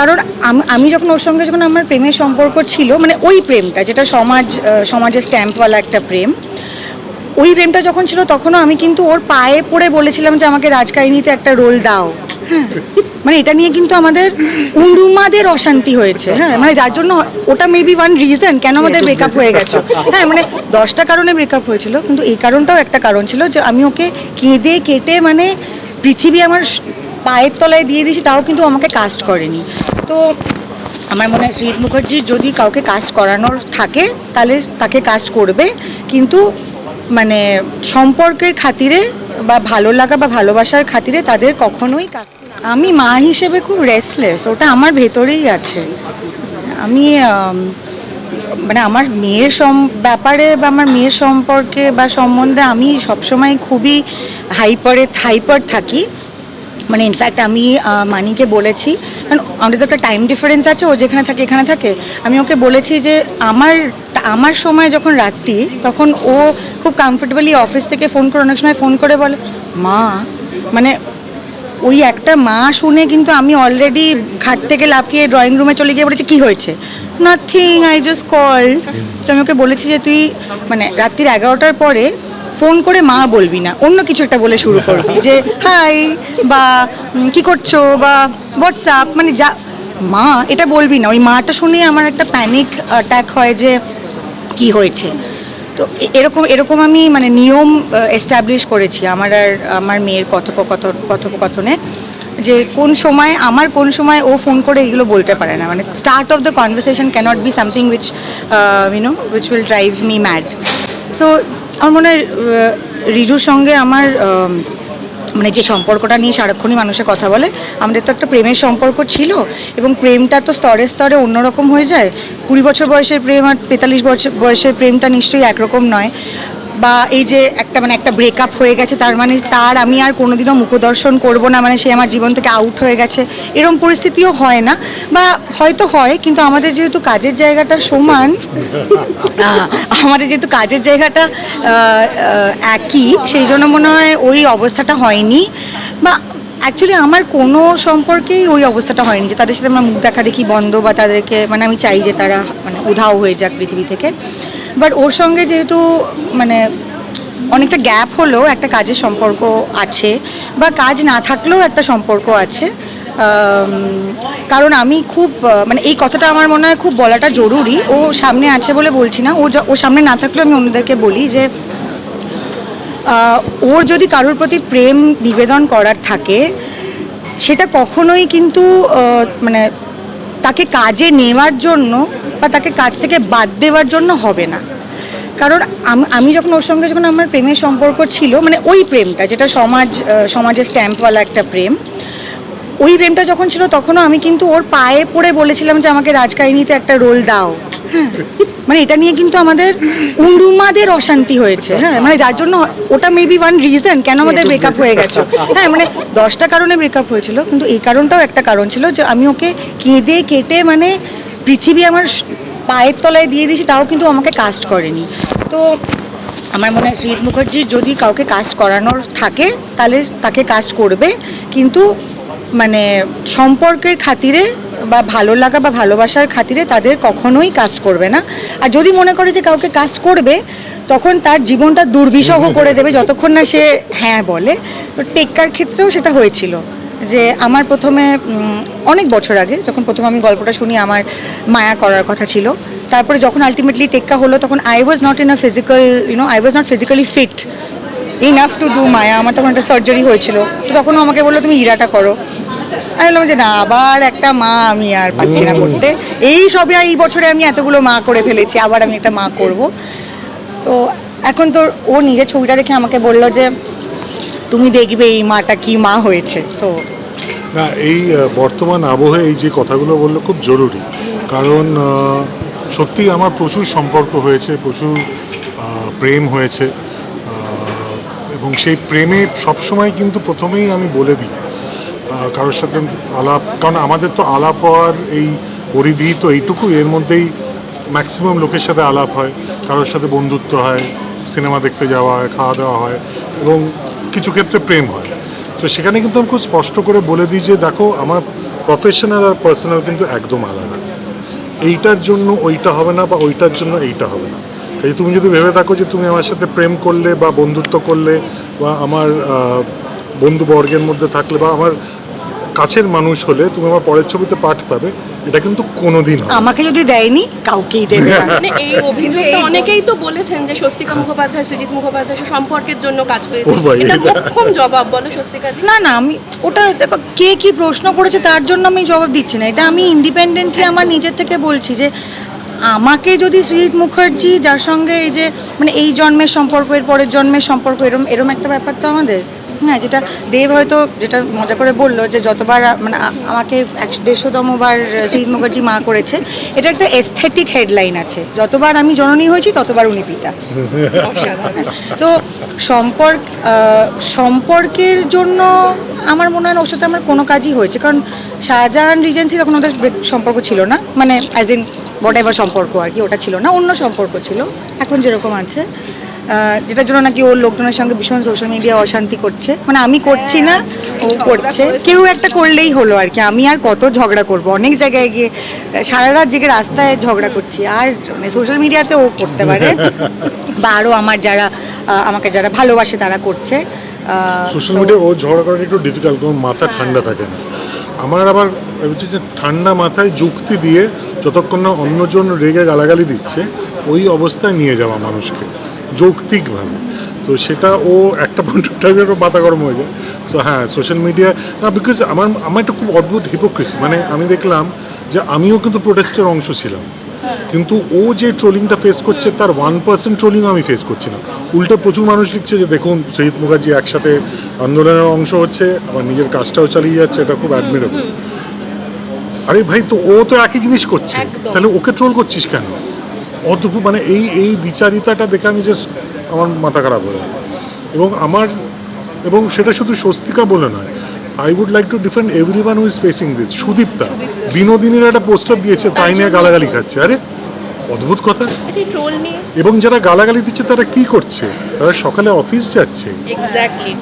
কারণ আমি যখন ওর সঙ্গে যখন আমার প্রেমের সম্পর্ক ছিল মানে ওই প্রেমটা যেটা সমাজ সমাজের স্ট্যাম্পওয়ালা একটা প্রেম ওই প্রেমটা যখন ছিল তখনও আমি কিন্তু ওর পায়ে পড়ে বলেছিলাম যে আমাকে রাজকাহিনীতে একটা রোল দাও। হ্যাঁ। মানে এটা নিয়ে কিন্তু আমাদের উন্ডুমাদের অশান্তি হয়েছে হ্যাঁ। মানে যার জন্য ওটা মেবি ওয়ান রিজন কেন আমাদের ব্রেকআপ হয়ে গেছে। হ্যাঁ মানে দশটা কারণে ব্রেকআপ হয়েছিল কিন্তু এই কারণটাও একটা কারণ ছিল যে আমি ওকে কেঁদে কেটে মানে পৃথিবী আমার পায়ের তলায় দিয়ে দিয়েছি, তাও কিন্তু আমাকে কাস্ট করেনি। তো আমার মনে হয় শ্রীত মুখার্জির যদি কাউকে কাস্ট করানোর থাকে, তাহলে তাকে কাস্ট করবে। কিন্তু মানে সম্পর্কের খাতিরে বা ভালো লাগা বা ভালোবাসার খাতিরে তাদের কখনোই cast- আমি মা হিসেবে খুব রেসলেস ওটা আমার ভেতরেই আছে। আমি মানে আমার মেয়ের সম, ব্যাপারে বা আমার মেয়ের সম্পর্কে বা সম্বন্ধে আমি সবসময় খুবই হাইপারে হাইপার থাকি। মানে ইনফ্যাক্ট আমি মানিকে বলেছি কারণ আমাদের তো একটা টাইম ডিফারেন্স আছে ও যেখানে থাকে এখানে থাকে। আমি ওকে বলেছি যে আমার আমার সময় যখন রাত্রি তখন ও খুব কমফোর্টেবলি অফিস থেকে ফোন করে অনেক সময় ফোন করে বলে মা মানে ওই একটা মা শুনে কিন্তু আমি অলরেডি খাট থেকে লাফিয়ে ড্রয়িং রুমে চলে গিয়ে বলেছি কি হয়েছে? নাথিং আই জাস্ট কল তো আমি ওকে বলেছি যে তুই মানে রাত্রির এগারোটার পরে ফোন করে মা বলবি না, অন্য কিছু একটা বলে শুরু করবি যে হাই বা কি করছ? বা হোয়াটসঅ্যাপ মানে যা, মা এটা বলবি না, ওই মাটা শুনেই আমার একটা প্যানিক অ্যাটাক হয় যে, কি হয়েছে? তো এরকম এরকম আমি মানে নিয়ম এস্টাবলিশ করেছি আমার আর আমার মেয়ের কথোপকথন, কথোপকথনে যে, কোন সময়, আমার কোন সময় ও ফোন করে এগুলো বলতে পারে না। মানে start of the conversation can't be something which you know which will drive me mad so আমার মনে হয় রিজুর সঙ্গে আমার মানে যে সম্পর্কটা নিয়ে সারাক্ষণই মানুষের কথা বলে, আমাদের তো একটা প্রেমের সম্পর্ক ছিল এবং প্রেমটা তো স্তরে স্তরে অন্যরকম হয়ে যায়। কুড়ি বছর বয়সের প্রেম আর তেতাল্লিশ বছর বয়সের প্রেমটা নিশ্চয়ই একরকম নয়। বা এই যে একটা মানে একটা ব্রেকআপ হয়ে গেছে তার মানে তার আমি আর কোনোদিনও মুখদর্শন করব না মানে সে আমার জীবন থেকে আউট হয়ে গেছে। এরকম পরিস্থিতিও হয় না বা হয়তো হয় কিন্তু আমাদের যেহেতু কাজের জায়গাটা সমান আমাদের যেহেতু কাজের জায়গাটা একই সেই জন্য মনে হয় ওই অবস্থাটা হয়নি। বা অ্যাকচুয়ালি আমার কোনো সম্পর্কেই ওই অবস্থাটা হয়নি যে তাদের সাথে আমার মুখ দেখা দেখি বন্ধ বা তাদেরকে মানে আমি চাই যে তারা মানে উধাও হয়ে যাক পৃথিবী থেকে। বাট ওর সঙ্গে যেহেতু মানে অনেকটা গ্যাপ হলেও একটা কাজের সম্পর্ক আছে, বা কাজ না থাকলেও একটা সম্পর্ক আছে কারণ আমি খুব মানে এই কথাটা আমার মনে হয় খুব বলাটা জরুরি। ও সামনে আছে বলে বলছি না, ও ও সামনে না থাকলেও আমি অন্যদেরকে বলি যে ওর যদি কারোর প্রতি প্রেম নিবেদন করার থাকে, সেটা কখনোই কিন্তু মানে তাকে কাজে নেওয়ার জন্য বা তাকে কাজ থেকে বাদ দেওয়ার জন্য হবে না। কারণ আমি যখন ওর সঙ্গে যখন আমার প্রেমের সম্পর্ক ছিল মানে ওই প্রেমটা, যেটা সমাজ সমাজের স্ট্যাম্পওয়ালা একটা প্রেম, ওই প্রেমটা যখন ছিল তখনও আমি কিন্তু ওর পায়ে পড়ে বলেছিলাম যে আমাকে রাজকাহিনীতে একটা রোল দাও। হ্যাঁ। মানে এটা নিয়ে কিন্তু আমাদের উন্ডুমাদের অশান্তি হয়েছে হ্যাঁ। মানে যার জন্য ওটা মেবি ওয়ান রিজন কেন আমাদের ব্রেকআপ হয়ে গেছে। হ্যাঁ মানে দশটা কারণে ব্রেকআপ হয়েছিল, কিন্তু এই কারণটাও একটা কারণ ছিল যে আমি ওকে কেঁদে কেটে মানে পৃথিবী আমার পায়ের তলায় দিয়ে দিয়েছি, তাও কিন্তু আমাকে কাস্ট করেনি। তো আমার মনে হয় শ্রীত মুখার্জির যদি কাউকে কাস্ট করানোর থাকে, তাহলে তাকে কাস্ট করবে। কিন্তু মানে সম্পর্কের খাতিরে বা ভালো লাগা বা ভালোবাসার খাতিরে তাদের কখনোই কাস্ট করবে না। আর যদি মনে করে যে কাউকে কাস্ট করবে, তখন তার জীবনটা দুর্বিষহ করে দেবে, যতক্ষণ না সে হ্যাঁ বলে। তো টেক্কার ক্ষেত্রেও সেটা হয়েছিল। যে আমার প্রথমে অনেক বছর আগে যখন প্রথম আমি গল্পটা শুনি আমার মায়া করার কথা ছিল। তারপরে যখন আলটিমেটলি টেক্কা হলো তখন I was not in a physical you know I was not physically fit enough to do Maya. আমার তখন একটা সার্জারি হয়েছিল। তো তখন আমাকে বলল তুমি ইরাটা করো। আমি বললাম যে না আবার একটা মা আমি আর পাচ্ছি না করতে। এই সবে এই বছরে আমি এতগুলো মা করে ফেলেছি আবার আমি একটা মা করব। তো এখন তোর ও নিজের ছবিটা দেখে আমাকে বলল যে তুমি দেখবে এই মাটা কি মা হয়েছে। সো না, এই বর্তমান আবহে এই যে কথাগুলো বলল খুব জরুরি। কারণ সত্যি আমার প্রচুর সম্পর্ক হয়েছে, প্রচুর প্রেম হয়েছে এবং সেই প্রেমে সবসময় কিন্তু প্রথমেই আমি বলে দিই কারোর সাথে আলাপ, কারণ আমাদের তো আলাপ হওয়ার এই পরিধি তো এইটুকু, এর মধ্যেই ম্যাক্সিমাম লোকের সাথে আলাপ হয়, কারোর সাথে বন্ধুত্ব হয়, সিনেমা দেখতে যাওয়া হয়, খাওয়া দাওয়া হয়, এবং কিছু ক্ষেত্রে প্রেম হয়। তো সেখানে কিন্তু আমি খুব স্পষ্ট করে বলে দিই যে, দেখো, আমার প্রফেশনাল আর পার্সোনাল কিন্তু একদম আলাদা। এইটার জন্য ওইটা হবে না বা ওইটার জন্য এইটা হবে না। তাই তুমি যদি ভেবে থাকো যে, তুমি আমার সাথে প্রেম করলে বা বন্ধুত্ব করলে বা আমার বন্ধুবর্গের মধ্যে থাকলে বা আমার কাছের মানুষ হলে, তুমি আমার পরের ছবিতে পাঠ পাবে। এটা কিন্তু কোনোদিন আমাকে যদি দেয়নি কাউকেই দেবে না। মানে এই অভিযোগটা অনেকেই তো বলেছেন যে স্বস্তিকা মুখোপাধ্যায় সৃজিত মুখোপাধ্যায় সম্পর্কের জন্য কাজ হয়েছে। এটা মোক্ষম জবাব বলো স্বস্তিকা না না আমি ওটা দেখো কে কি প্রশ্ন করেছে তার জন্য আমি জবাব দিচ্ছি না। এটা আমি ইন্ডিপেন্ডেন্টলি আমার নিজের থেকে বলছি যে আমাকে যদি সুজিত মুখার্জি যার সঙ্গে এই যে মানে এই জন্মের সম্পর্ক এর পরের জন্মের সম্পর্ক এরম এরম একটা ব্যাপার তো আমাদের? হ্যাঁ যেটা দেব হয়তো যেটা মজা করে বলল যে যতবার মানে আমাকে একশো দেড়শোতম বার সুজিত মুখার্জি মা করেছে এটা একটা এস্থেটিক হেডলাইন আছে। যতবার আমি জননী হয়েছি ততবার উনি পিতা। তো সম্পর্ক সম্পর্কের জন্য আমার মনে হয় ওর সাথে আমার কোনো কাজই হয়েছে। কারণ শাহজাহান রিজেন্সি তখন ওদের সম্পর্ক ছিল না। মানে অ্যাজ ইন হোয়াট এভার সম্পর্ক আর কি ওটা ছিল না অন্য সম্পর্ক ছিল। এখন যেরকম আছে যেটার জন্য নাকি ওর লোকজনের সঙ্গে ভীষণ সোশ্যাল মিডিয়া অশান্তি করছে। মানে আমি করছি না ও করছে। কেউ একটা করলেই হলো আর কি। আমি আর কত ঝগড়া করব? অনেক জায়গায় গিয়ে সারা রাত জেগে রাস্তায় ঝগড়া করছি। আর মানে সোশ্যাল মিডিয়াতে ও করতে পারে। বা আরও আমার যারা আমাকে যারা ভালোবাসে তারা করছে। সোশ্যাল মিডিয়া ও ঝগড়া করাটা একটু ডিফিকাল্ট কারণ মাথা ঠান্ডা থাকে না। আমার আবার হচ্ছে যে ঠান্ডা মাথায় যুক্তি দিয়ে যতক্ষণ না অন্যজন রেগে গালাগালি দিচ্ছে ওই অবস্থায় নিয়ে যাওয়া মানুষকে। যৌক্তিকভাবে। তো সেটা ও একটা পয়েন্ট টাইমে মাথা গরম হয়ে যায়। সো হ্যাঁ সোশ্যাল মিডিয়া না বিকজ আমার আমার একটা খুব অদ্ভুত হিপোক্রেসি মানে আমি দেখলাম যে আমিও কিন্তু প্রোটেস্টের অংশ ছিলাম। কিন্তু ও যে ট্রোলিংটা ফেস করছে তার ওয়ান পার্সেন্ট ট্রোলিং আমি ফেস করছি না। উল্টো প্রচুর মানুষ লিখছে যে দেখুন শহীদ মুখার্জি একসাথে আন্দোলনের অংশ হচ্ছে আবার নিজের কাজটাও চালিয়ে যাচ্ছে এটা খুব অ্যাডমিরেবল আরে ভাই তো ও তো একই জিনিস করছে। তাহলে ওকে ট্রোল করছিস কেন? অদ্ভুত মানে এই এই বিচারিতাটা দেখে আমি জাস্ট আমার মাথা খারাপ হয়ে। এবং আমার এবং সেটা শুধু স্বস্তিকা বলে নয় I would like to defend everyone who is facing this Sudipta. বিনোদিনীর একটা পোস্টার দিয়েছে তাই নিয়ে গালাগালি খাচ্ছে। আরে অদ্ভুত কথা। নিয়ে এবং যারা গালাগালি দিচ্ছে তারা কি করছে? তারা সকালে অফিস যাচ্ছে।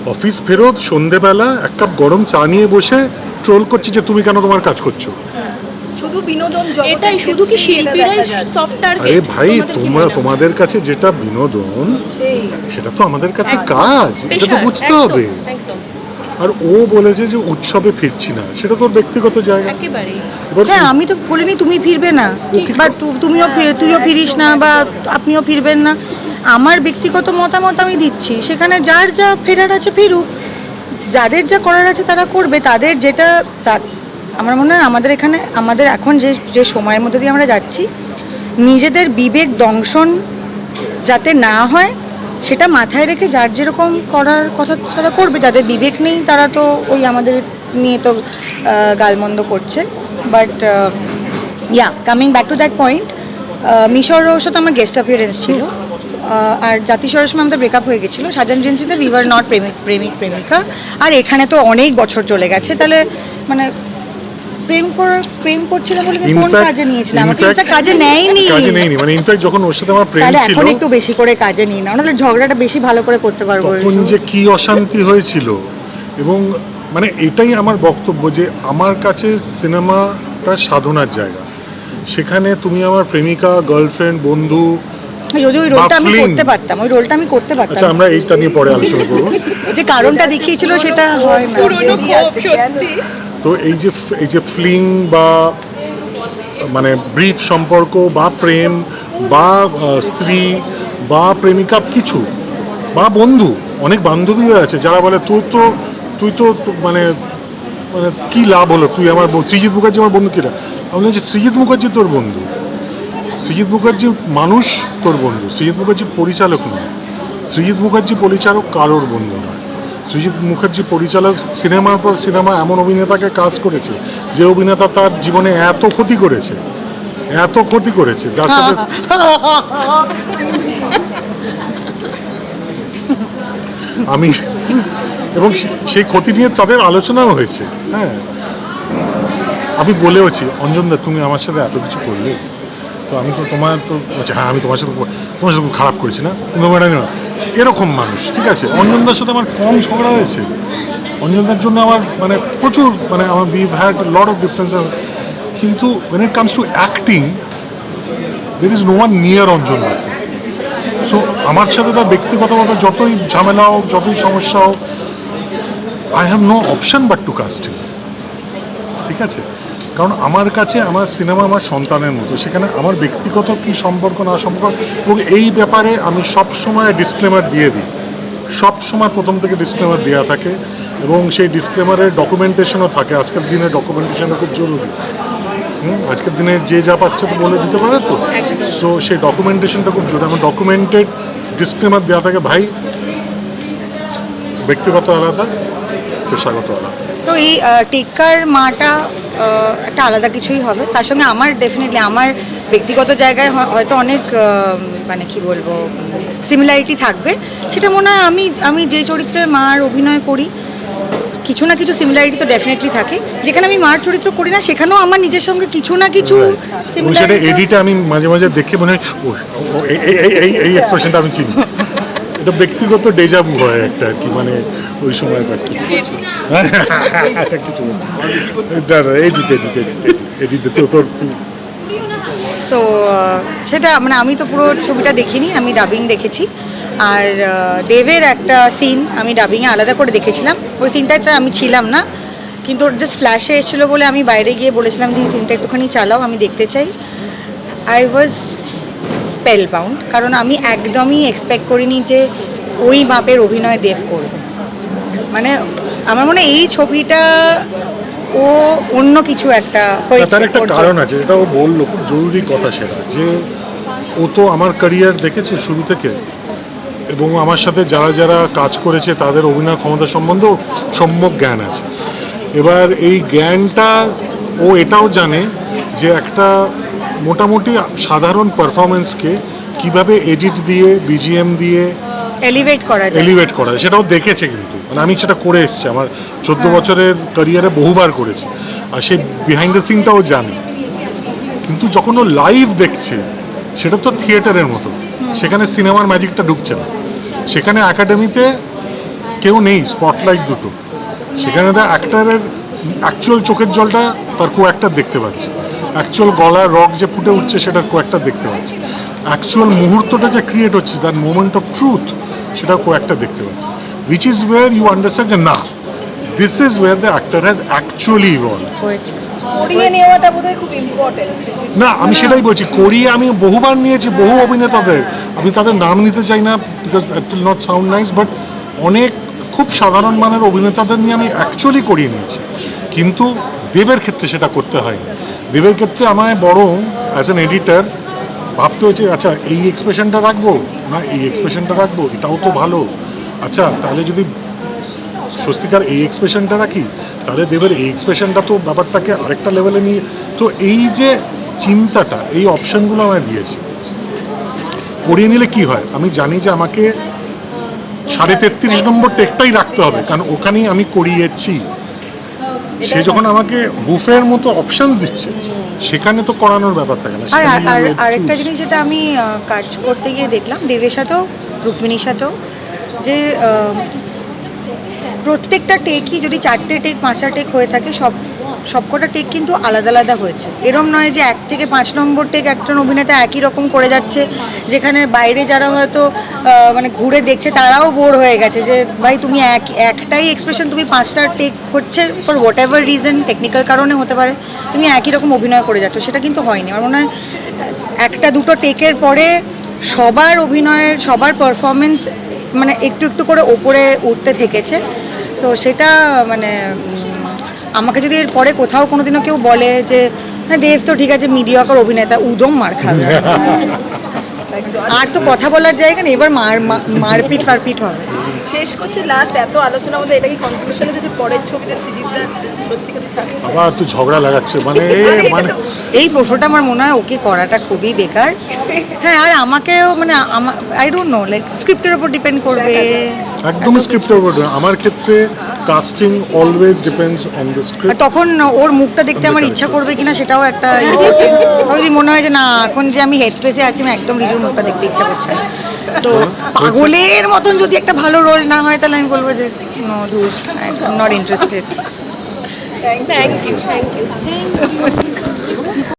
অফিস ফেরত সন্ধেবেলা এক কাপ গরম চা নিয়ে বসে ট্রোল করছে যে তুমি কেন তোমার কাজ করছ? শুধু বিনোদন এটাই শুধু কি শিল্পীরাই সফট আরে ভাই তোমরা তোমাদের কাছে যেটা বিনোদন সেটা তো আমাদের কাছে কাজ এটা তো বুঝতে হবে। আর ও বলেছে যে উৎসবে ফিরছি না সেটা তোর ব্যক্তিগত জায়গা। হ্যাঁ আমি তো বলিনি তুমি ফিরবে না বা তুমিও ফির- তুইও ফিরিস না বা আপনিও ফিরবেন না। আমার ব্যক্তিগত মতামত আমি দিচ্ছি সেখানে যার যা ফেরার আছে ফিরুক যাদের যা করার আছে তারা করবে তাদের যেটা আমার মনে হয় আমাদের এখানে, আমাদের এখন যে যে সময়ের মধ্যে দিয়ে আমরা যাচ্ছি, নিজেদের বিবেক দংশন যাতে না হয়, সেটা মাথায় রেখে যার যেরকম করার কথা তারা করবে, যাদের বিবেক নেই তারা তো ওই আমাদের নিয়ে তো গালমন্দ করছে। But yeah coming back to that point মিশরের সাথে আমার গেস্ট অ্যাপিয়ারেন্স ছিল। আর জাতিস্বরের সময় আমাদের ব্রেকআপ হয়ে গেছিল। সাজান জেন্সিতে উই ওয়ার নট প্রেমিক প্রেমিক, প্রেমিকা। আর এখানে তো অনেক বছর চলে গেছে। তাহলে মানে প্রেম করার প্রেম করছিলাম বলে কি কোন কাজে নিয়েছিল? আমাকে infact কাজে নেয়নি। কাজে নেইনি মানে ইনফ্যাক্ট যখন ওর সাথে আমার প্রেম তাহলে ছিল এখন একটু বেশি করে কাজে নিই না নাহলে ঝগড়াটা বেশি ভালো করে করতে পারব। তখন যে কি অশান্তি হয়েছিল এবং মানে এটাই আমার বক্তব্য যে আমার কাছে সিনেমাটা সাধনার জায়গা। সেখানে তুমি আমার প্রেমিকা গার্লফ্রেন্ড বন্ধু যদি ওই রোলটা আমি করতে পারতাম ওই রোলটা আমি করতে আচ্ছা পারতাম আমরা এইটা নিয়ে পরে আলোচনা করব। যে কারণটা দেখিয়েছিল সেটা হয় না। পুরনো ক্ষোভ সত্যি। তো এই যে এই যে ফ্লিং বা মানে ব্রিফ সম্পর্ক বা প্রেম বা স্ত্রী বা প্রেমিকা কিছু বা বন্ধু, অনেক বান্ধবীও আছে যারা বলে তুই তো তুই তো মানে মানে কী লাভ হলো? তুই আমার সৃজিৎ মুখার্জি আমার বন্ধু কিরা? আমি বলছি সৃজিৎ মুখার্জি তোর বন্ধু। সৃজিৎ মুখার্জি মানুষ তোর বন্ধু। সৃজিৎ মুখার্জি পরিচালক নয়। সৃজিৎ মুখার্জি পরিচালক কারোর বন্ধু নয়। সৃজিৎ মুখার্জি পরিচালক সিনেমার পর সিনেমা এমন অভিনেতাকে কাজ করেছে, যে অভিনেতা তার জীবনে এত ক্ষতি করেছে, এত ক্ষতি করেছে, যার সাথে আমি এবং সেই ক্ষতি নিয়ে তাদের আলোচনাও হয়েছে হ্যাঁ। আমি বলেওছি অঞ্জনদা তুমি আমার সাথে এত কিছু করলে, তো আমি তো তোমার তো হ্যাঁ আমি তোমার সাথে তোমার সাথে খুব খারাপ করেছি না। তুমি না এরকম মানুষ, ঠিক আছে? অঞ্জনদার সাথে আমার কম ঝগড়া হয়েছে। অঞ্জনদার জন্য আমার মানে প্রচুর মানে আমার we had lot of difference কিন্তু when it comes to acting there is no one near অঞ্জনদা so আমার সাথে তার ব্যক্তিগতভাবে যতই ঝামেলা হোক, যতই সমস্যা হোক I have no option but to casting ঠিক আছে? কারণ আমার কাছে আমার সিনেমা আমার সন্তানের মতো। সেখানে আমার ব্যক্তিগত কি সম্পর্ক না সম্পর্ক এবং এই ব্যাপারে আমি সব সময় ডিসক্লেমার দিয়ে দিই। সব সময় প্রথম থেকে ডিসক্লেমার দেওয়া থাকে এবং সেই ডিসক্লেমারের ডকুমেন্টেশনও থাকে। আজকের দিনে ডকুমেন্টেশনটা খুব জরুরি। হুম, আজকের দিনে যে যা পাচ্ছে তো বলে দিতে পারে তো? সো সেই ডকুমেন্টেশনটা খুব জরুরি। আমার ডকুমেন্টেড ডিসক্লেমার দেওয়া থাকে। ভাই ব্যক্তিগত আলাদা পেশাগত আলাদা। তো এই টেক্কার মাটা একটা আলাদা কিছুই হবে। তার সঙ্গে আমার ডেফিনেটলি আমার ব্যক্তিগত জায়গায় হয়- হয়তো অনেক মানে কি বলব সিমিলারিটি থাকবে। সেটা মনে হয় আমি আমি যে চরিত্রে মার অভিনয় করি কিছু না কিছু সিমিলারিটি তো ডেফিনেটলি থাকে। যেখানে আমি মার চরিত্র করি না সেখানেও আমার নিজের সঙ্গে কিছু না কিছু সিমিলারিটি এডিটে আমি মাঝে মাঝে দেখে মনে হয় এই এই এক্সপ্রেশনটা আমি চিনি। এটা ব্যক্তিগত ডেজাবু হয় একটা আর কি মানে ওই সময়ের কাছ তো তোর সো সেটা মানে আমি তো পুরো ছবিটা দেখিনি, আমি ডাবিং দেখেছি। আর দেবের একটা সিন আমি ডাবিংয়ে আলাদা করে দেখেছিলাম। ওই সিনটাতে আমি ছিলাম না, কিন্তু ওর জাস্ট ফ্ল্যাশে এসেছিল বলে আমি বাইরে গিয়ে বলেছিলাম যে, এই সিনটা একটুখানি চালাও, আমি দেখতে চাই। আই ওয়াজ স্পেল বাউন্ড কারণ আমি একদমই এক্সপেক্ট করিনি যে ওই মাপের অভিনয় দেব করবে। মানে আমার মনে এই ছবিটা ও অন্য কিছু একটা হয়েছে তার একটা কারণ আছে এটা ও বলল খুব জরুরি কথা সেটা যে ও তো আমার ক্যারিয়ার দেখেছে শুরু থেকে এবং আমার সাথে যারা যারা কাজ করেছে তাদের অভিনয় ক্ষমতা সম্বন্ধেও সম্যক জ্ঞান আছে। এবার এই জ্ঞানটা ও এটাও জানে যে একটা মোটামুটি সাধারণ পারফরমেন্সকে কীভাবে এডিট দিয়ে বিজিএম দিয়ে এলিভেট করা যায়। এলিভেট করা যায় সেটাও দেখেছে কিন্তু। মানে আমি সেটা করে এসেছি আমার চোদ্দ হ্যাঁ। বছরের ক্যারিয়ারে বহুবার করেছি। আর সেই বিহাইন্ড দ্য সিনটাও জানে। কিন্তু যখন ও লাইভ দেখছে সেটা তো থিয়েটারের মতো। সেখানে সিনেমার ম্যাজিকটা ঢুকছে না। সেখানে একাডেমিতে কেউ নেই স্পটলাইট দুটো। সেখানে তো অ্যাক্টারের অ্যাকচুয়াল চোখের জলটা তার কো একটা দেখতে পাচ্ছে অ্যাকচুয়াল গলার রক যে ফুটে উঠছে সেটার কো একটা দেখতে পাচ্ছি। অ্যাকচুয়াল মুহূর্তটা যে ক্রিয়েট হচ্ছে তার মোমেন্ট অফ ট্রুথ সেটা কো একটা দেখতে পাচ্ছি। Which is where you understand যে না this is where the actor has actually evolve না আমি সেটাই বলছি কোরিয়ে আমি বহুবার নিয়েছি বহু অভিনেতাদের। আমি তাদের নাম নিতে চাই না because that will not sound nice but অনেক খুব সাধারণ মানের অভিনেতাদের নিয়ে আমি অ্যাকচুয়ালি করিয়ে নিয়েছি। কিন্তু দেবের ক্ষেত্রে সেটা করতে হয় দেবের ক্ষেত্রে আমায় বরং অ্যাজ অ্যান এডিটার ভাবতে হচ্ছে আচ্ছা এই এক্সপ্রেশনটা রাখব না এই এক্সপ্রেশনটা রাখব? এটাও তো ভালো। আচ্ছা তাহলে যদি স্বস্তিকার এই এক্সপ্রেশনটা রাখি, তাহলে দেবের এই এক্সপ্রেশনটা তো ব্যাপারটাকে আরেকটা লেভেলে নিয়ে তো এই যে চিন্তাটা, এই অপশনগুলো আমায় দিয়েছে। করিয়ে নিলে কি হয়? আমি জানি যে আমাকে সাড়ে তেত্রিশ নম্বর টেকটাই রাখতে হবে, কারণ ওখানেই আমি করিয়েছি। সে যখন আমাকে বুফের মতো অপশনস দিচ্ছে সেখানে তো করানোর ব্যাপার থাকে না আর আর আরেকটা জিনিস যেটা আমি কাজ করতে গিয়ে দেখলাম দেবের সাথেও রুক্মিণীর সাথেও যে প্রত্যেকটা টেকই যদি চারটে টেক পাঁচটা টেক হয়ে থাকে সব সবকটা টেক কিন্তু আলাদা আলাদা হয়েছে। এরম নয় যে এক থেকে পাঁচ নম্বর টেক একজন অভিনেতা একই রকম করে যাচ্ছে, যেখানে বাইরে যারা হয়তো মানে ঘুরে দেখছে, তারাও বোর হয়ে গেছে যে, ভাই, তুমি এক, একটাই এক্সপ্রেশন তুমি পাঁচটা টেক হচ্ছে for whatever reason technical কারণে হতে পারে, তুমি একই রকম অভিনয় করে যাচ্ছ। সেটা কিন্তু হয়নি। আমার মনে হয়, একটা দুটো টেকের পরে সবার অভিনয়ের, সবার পারফরমেন্স মানে একটু একটু করে ওপরে উঠতে থেকেছে। সো সেটা মানে আমাকে যদি এর পরে কোথাও কোনোদিনও কেউ বলে যে হ্যাঁ দেব তো ঠিক আছে মিডিয়াকর অভিনেতা উদম মার খাবে আর তো কথা বলার জায়গা নেই এবার মার মারপিট ফারপিট হবে। শেষ করছি লাস্ট এত আলোচনার মধ্যে এটা কি কনক্লুশনে যদি পরের ছবিতে সৃজিতটা আবার তুই ঝগড়া লাগাচ্ছে মানে মানে এই প্রশ্নটা আমার মনে হয় ওকে করাটা খুবই বেকার। হ্যাঁ আর আমাকেও মানে আই ডোন্ট নো লাইক স্ক্রিপ্টের উপর ডিপেন্ড করবে। একদমই স্ক্রিপ্টের উপর আমার ক্ষেত্রে casting always depends on the script তখন ওর মুখটা দেখতে আমার ইচ্ছা করবে কিনা সেটাও একটা ইয়ে। যদি মনে হয় যে না এখন যে আমি হেড স্পেসে আছি আমি একদম রিজুর মুখটা দেখতে ইচ্ছা করছে না। তো হয়েছে? পাগলের মতন যদি একটা ভালো রোল না হয় তাহলে আমি বলব যে নো দূর not interested thank thank you thank you